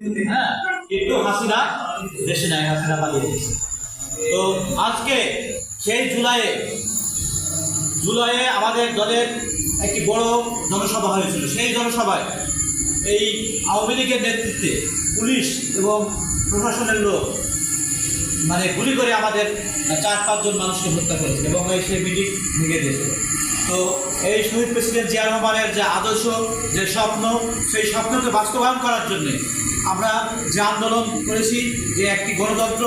হ্যাঁ কিন্তু হাসিনা দেশে নাই, হাসিনা পালিয়ে গেছে। তো আজকে সেই জুলাইয়ে জুলাইয়ে আমাদের দলের একটি বড় জনসভা হয়েছিল। সেই জনসভায় এই আওয়ামী লীগের নেতৃত্বে পুলিশ এবং প্রশাসনের লোক মানে গুলি করে আমাদের চার পাঁচজন মানুষকে হত্যা করেছে এবং এই সেই মিটিং ভেঙে দিয়েছে। তো এই শহীদ প্রেসিডেন্ট জিয়া রহমানের যে আদর্শ, যে স্বপ্ন, সেই স্বপ্নকে বাস্তবায়ন করার জন্যে আমরা যে আন্দোলন করেছি যে একটি গণতন্ত্র,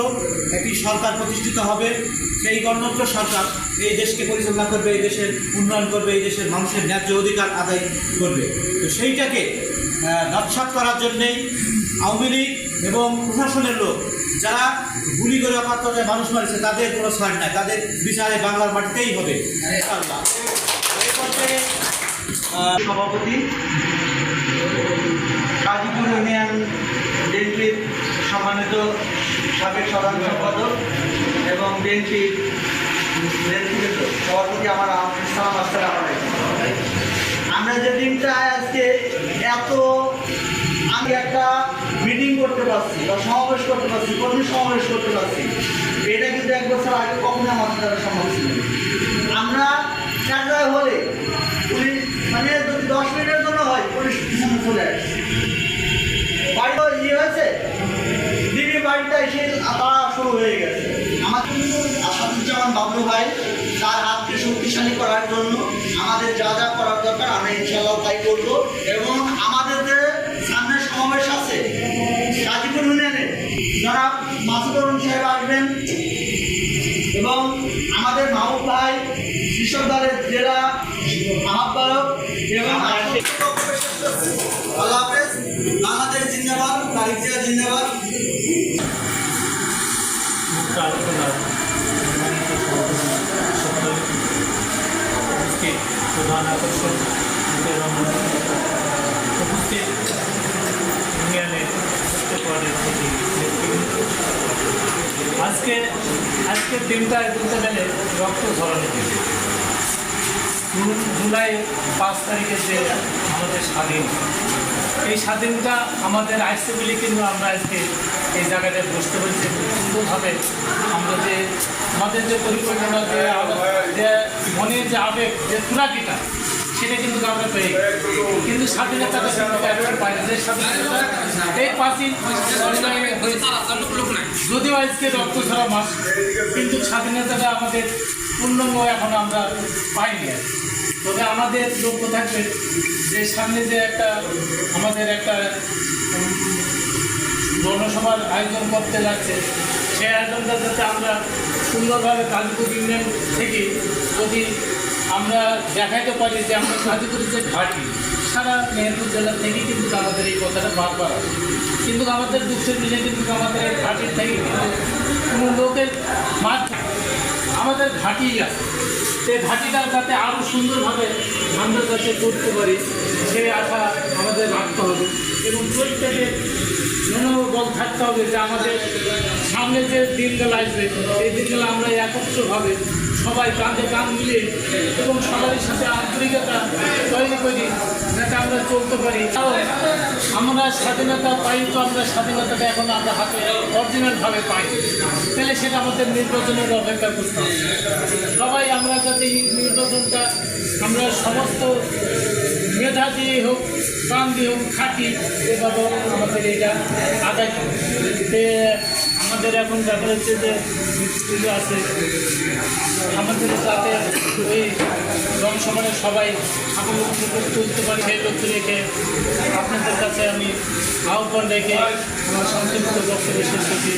একটি সরকার প্রতিষ্ঠিত হবে, সেই গণতন্ত্র সরকার এই দেশকে পরিচালনা করবে, এই দেশের উন্নয়ন করবে, এই দেশের মানুষের ন্যায্য অধিকার আদায় করবে। তো সেইটাকে নস্বাত করার জন্যেই আওয়ামী লীগ এবং প্রশাসনের লোক, যারা গুলি করে অপাত্রে মানুষ মারছে, তাদের কোনো ছাড় নাই। তাদের বিচারে বাংলার মাটিতেই হবে সভাপতি কাজীপুর ইউনিয়ন বিএনপির সম্মানিত সাবেক সাধারণ সম্পাদক এবং বিএনপির সভাপতি আমার ইসলাম আসসালাম আমরা যে দিনটা আজকে এত আমি একটা মিটিং করতে পারছি বা সমাবেশ করতে পারছি কর্মী সমাবেশ করতে পারছি। এটা কিন্তু এক বছর আগে কখনো আমাদের দ্বারা সম্ভব ছিল আমরা চারটায় হলে মানে যদি দশ মিনিটের জন্য হয়, পুলিশ চলে আসছে বাড়ি ইয়ে হয়েছে? দিদি বাড়িটা এসে তারা শুরু হয়ে গেছে। আমার আসাদুজ্জামান বাবলু ভাই, তার হাতকে শক্তিশালী করার জন্য আমাদের যা যা করার দরকার, আমরা ইনশাল্লাহ তাই করব। এবং আমাদের যে সামনে সমাবেশ আছে, গাজীপুর ইউনিয়নে, যারা মাসুদ অরুণ সাহেব আসবেন এবং আমাদের মাহবুব ভাই, কৃষক জেলা আহ্বায়ক আল্লাহ হাফেজ বাংলাদেশ জিন্দাবাদ তারিখ জিয়া জিন্দাবাদ প্রধান আকর্ষণ উপস্থিত। ইউনিয়নের পরের প্রতি আজকে আজকের দিনটায় বলতে গেলে রক্ত ধরনের দিন জুলাই পাঁচ তারিখে যে আমাদের স্বাধীন। এই স্বাধীনতা আমাদের আসছে বলে কিন্তু আমরা আজকে এই জায়গাটায় বসতে খুব সুন্দরভাবে আমরা যে, আমাদের যে পরিকল্পনা, যে মনের যে আবেগ, যে তুরাকিটা সেটা কিন্তু আমরা পেয়ে কিন্তু এখন পাই স্বাধীনতা যদিও আজকে রক্ত ছাড়া মাস, কিন্তু স্বাধীনতাটা আমাদের পূর্ণাঙ্গ এখন আমরা পাইনি। তবে আমাদের লক্ষ্য থাকবে যে সামনে যে একটা আমাদের একটা জনসভার আয়োজন করতে যাচ্ছে, সেই আয়োজনটা যাতে আমরা সুন্দরভাবে কালীপুর ইউনিয়ন থেকে যদি আমরা দেখাইতে পারি যে আমরা কালীপুরের যে ঘাটি, সারা মেহেরপুর জেলা থেকে কিন্তু আমাদের এই কথাটা বারবার আসে কিন্তু আমাদের দুঃখের বিষয় কিন্তু আমাদের এই ঘাটির থেকে কোনো লোকের মাঠ আমাদের ঘাটি আছে। সেই ঘাটিটা যাতে আরও সুন্দরভাবে আমরা যাতে করতে পারি, সেই আশা আমাদের রাখতে হবে এবং প্রত্যেকের মনোবল থাকতে হবে যে আমাদের সামনে যে দিনগুলো আসবে, এই দিনগুলো আমরা একত্রভাবে সবাই কাঁধে কাঁধ মিলিয়ে এবং সবারই সাথে আন্তরিকতা তৈরি করি যাতে আমরা চলতে পারি। আমরা স্বাধীনতা পাই তো আমরা স্বাধীনতাটা এখন আমরা হাতে অরিজিনালভাবে পাই। তাহলে সেটা আমাদের নির্বাচনের অপেক্ষা করতে হবে। সবাই আমরা যাতে এই নির্বাচনটা আমরা সমস্ত মেধা দিয়ে হোক প্রাণ দিয়ে হোক, খাটি এভাবে আমাদের এটা আদায় করি। আমাদের এখন দেখা যাচ্ছে যে পুজো আছে। আমাদের যাতে ওই জনসভায় সবাই করে তুলতে পারি সেই লক্ষ্য রেখে আপনাদের কাছে আমি আহ্বান রেখে আমার সংক্ষিপ্ত বক্তব্য শেষ করছি।